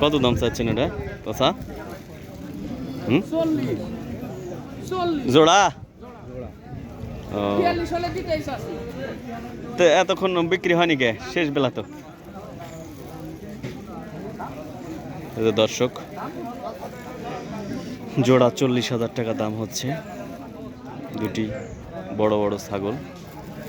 কত দাম চাচ্ছেন এটা? কথা হুম? জোড়া? তো এতক্ষণ বিক্রি হয়নি কে? শেষ বেলা তো। দর্শক জোড়া চল্লিশ হাজার টাকা দাম হচ্ছে। দুটি বড় বড় ছাগল।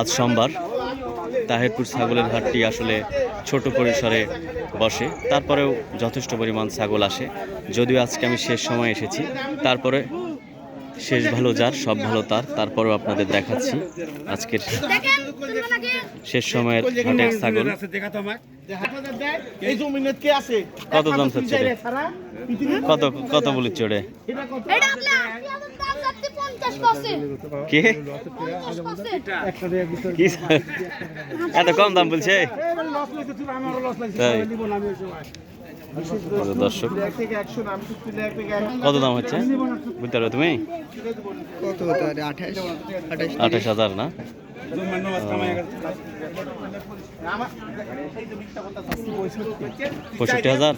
আজ সোমবার তাহেরপুর ছাগলের হাটটি আসলে ছোট পরিসরে বসে, তারপরেও যথেষ্ট পরিমাণ ছাগল আসে। যদিও আজকে আমি শেষ সময় এসেছি, তারপরে শেষ ভালো যার, সব ভালো তার, তারপরেও আপনাদের দেখাচ্ছি আজকের শেষ সময়ের হাটের ছাগল। কত দাম চাচ্ছে কত কত বলি চড়ে কে? কি? এত কম দাম বলছে? দর্শক। এক থেকে কত দাম হচ্ছে? বুঝতে পারো তুমি? আঠাশ। হাজার পারে পঁয়ষট্টি হাজার।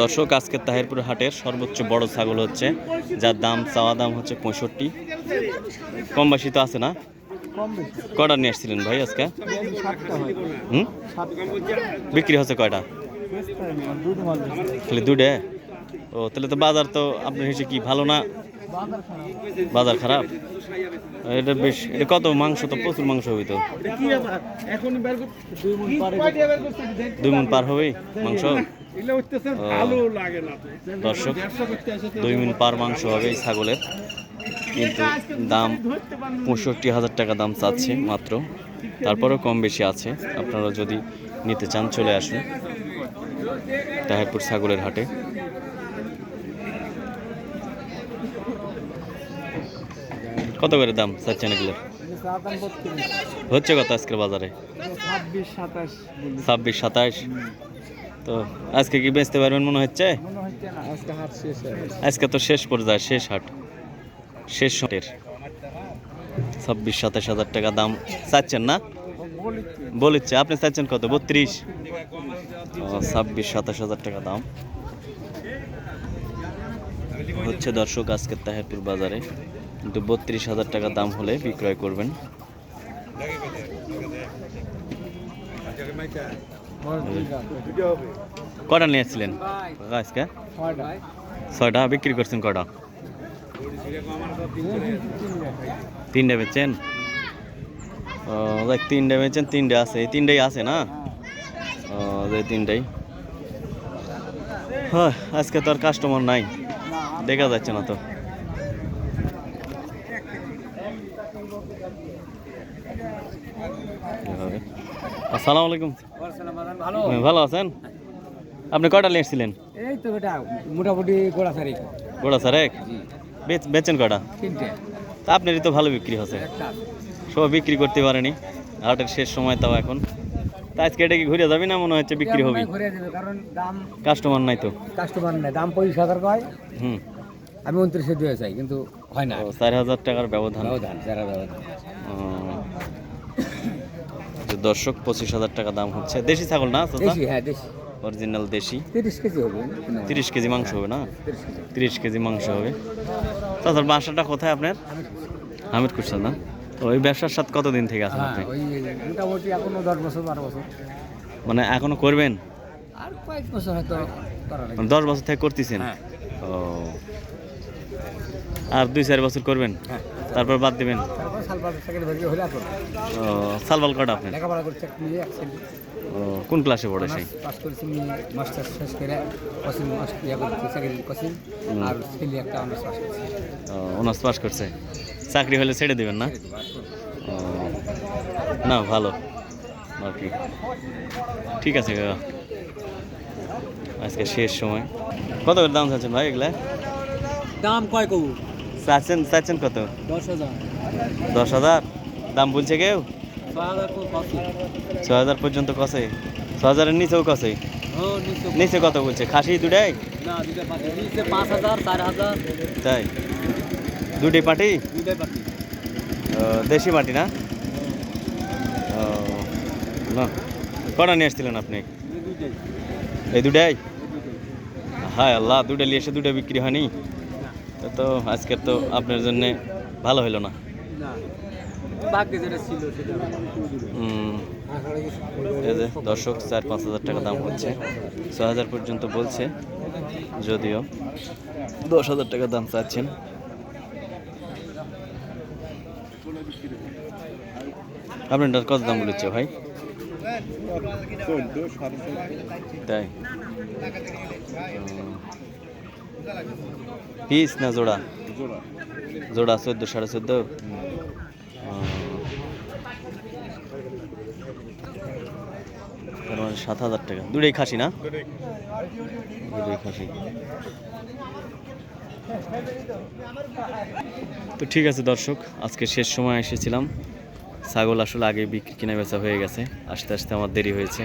দর্শক আজকের তাহিরপুর হাটের সর্বোচ্চ বড় ছাগল হচ্ছে, যার দাম, চাওয়া দাম হচ্ছে পঁয়ষট্টি। কম বেশি তো আছে না? কয়টা নিয়ে আসছিলেন ভাই আজকে? হুম? বিক্রি হচ্ছে কয়টা? খালি দুটে ও, তাহলে তো বাজার তো আপনার হিসেবে কি, ভালো না? বাজার খারাপ? এটা বেশ, এটা কত মাংস তো, প্রচুর মাংস হবে তো? দুই মন পারে হবে মাংস? দর্শক, দুই মিন পার মাংস হবে ছাগলের। কিন্তু দাম পঁয়ষট্টি হাজার টাকা দাম চাচ্ছে মাত্র। তারপরেও কম বেশি আছে। আপনারা যদি নিতে চান, চলে আসুন। তাহেরপুর ছাগলের হাটে। কত করে দাম চাচ্ছেন এগুলোর হচ্ছে কত আজকের বাজারে? ছাব্বিশ, সাতাশ। তো আজকে কি বেচতে পারবেন মনে হচ্ছে? আজকে তো শেষ পর্যায়ে, শেষ হাট। শেষ হাটের। ছাব্বিশ, সাতাশ হাজার টাকা দাম চাচ্ছেন না? বলেছে আপনি চাচ্ছেন কত? বত্রিশ? ছাব্বিশ, সাতাশ হাজার টাকা দাম। হচ্ছে দর্শক আজকের তাহেরপুর বাজারে। কিন্তু বত্রিশ হাজার টাকা দাম হলে বিক্রয় করবেন। কটা নিয়েছিলেন? আজকে ছয়টা। বিক্রি করছেন কটা তিনটে বেচছেন? দেখ, তিনটে বেচছেন, তিনটে আছে। এই তিনটেই আছে না? তিনটেই। হ্যাঁ আজকে তো আর কাস্টমার নাই। দেখা যাচ্ছে না তো। আসসালামু আলাইকুম। ভালো? হ্যাঁ, ভালো আছেন? আপনি কটা নিয়ে এসেছিলেন? এই তো বেটা মোটামুটি গোড়া সারি গোড়া বেচ- বেচেন কটা তিনটে। তা আপনারই তো ভালো বিক্রি হচ্ছে। সব বিক্রি করতে পারেনি। হাটের শেষ সময় তাও এখন। তা আজকে এটা কি ঘুরে যাবি না মনে হচ্ছে বিক্রি হবে ঘুরে কারণ দাম কাস্টমার নাই তো। কাস্টমার নেই। দাম পঁচিশ হাজার কয়। হুম। আমি উনত্রিশে দিয়ে চাই কিন্তু হয় না। চার হাজার টাকার ব্যবধান। ব্যবধান যারা ব্যবধান। দর্শক পঁচিশ হাজার টাকা দাম হচ্ছে। দেশি ছাগল না দেশি হ্যাঁ দেশি। অরিজিনাল দেশি। তিরিশ কেজি হবে তিরিশ কেজি মাংস হবে না? তিরিশ কেজি। মাংস হবে। তাছাড়া বাসাটা কোথায় আপনার? হামিদ কুরসাদ না ওই ব্যবসার সাথে কতদিন থেকে আছেন হ্যাঁ আপনি? মোটামুটি এখনও দশ বছর বারো বছর। মানে এখনও করবেন? আর কয়েক বছর হয়তো দশ বছর থেকে করতেছেন? হ্যাঁ। ও। আর দুই চার বছর করবেন? হ্যাঁ। তারপর বাদ দিবেন? সেকেন্ড ও সালবাল কটা লেখাপড়া নিয়ে ও কোন ক্লাসে পড়ে সেই পাস করেছি শেষ করে কোচিং মাস্টার ইয়ে করছি সেকেন্ড কোচিং আর ছেলে একটা অনার্স পাস করছে। অনার্স পাস করছে। চাকরি হলে ছেড়ে দিবেন না? না ভালো। আর কি ঠিক আছে কাকা আজকে শেষ সময়। কত করে দাম চাচ্ছেন ভাই এগুলা? দাম কয় কবু? চাচ্ছেন চাচ্ছেন কত? দশ হাজার। দশ হাজার? দাম বলছে কেউ? ছ হাজার পর্যন্ত কষে। ছ হাজারের নিচেও কষে। নিচে কত বলছে? খাসি দুটাই? তাই? দুটি পাটি? দেশি মাটি না? না। কটা নিয়ে আসছিলেন আপনি? এই দুটাই? হায় আল্লাহ দুটা নিয়ে এসে দুটা বিক্রি হয়নি? তা তো আজকের তো আপনার জন্যে ভালো হলো না। দর্শক চার পাঁচ হাজার টাকা দাম হচ্ছে। ছ হাজার পর্যন্ত বলছে। যদিও দশ হাজার টাকা দাম চাচ্ছেন। আপনার কত দাম বলেছে ভাই? তাই? পিস না জোড়া? জোড়া। চোদ্দ সাড়ে চোদ্দ? মানে সাত হাজার টাকা। দুটোই খাসি না? দুটোই খাসি। তো ঠিক আছে দর্শক আজকে শেষ সময় এসেছিলাম। ছাগল আসলে আগে বিক্রি কেনা বেচা হয়ে গেছে আস্তে আস্তে আমার দেরি হয়েছে।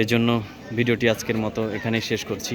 এর জন্য ভিডিওটি আজকের মতো এখানেই শেষ করছি।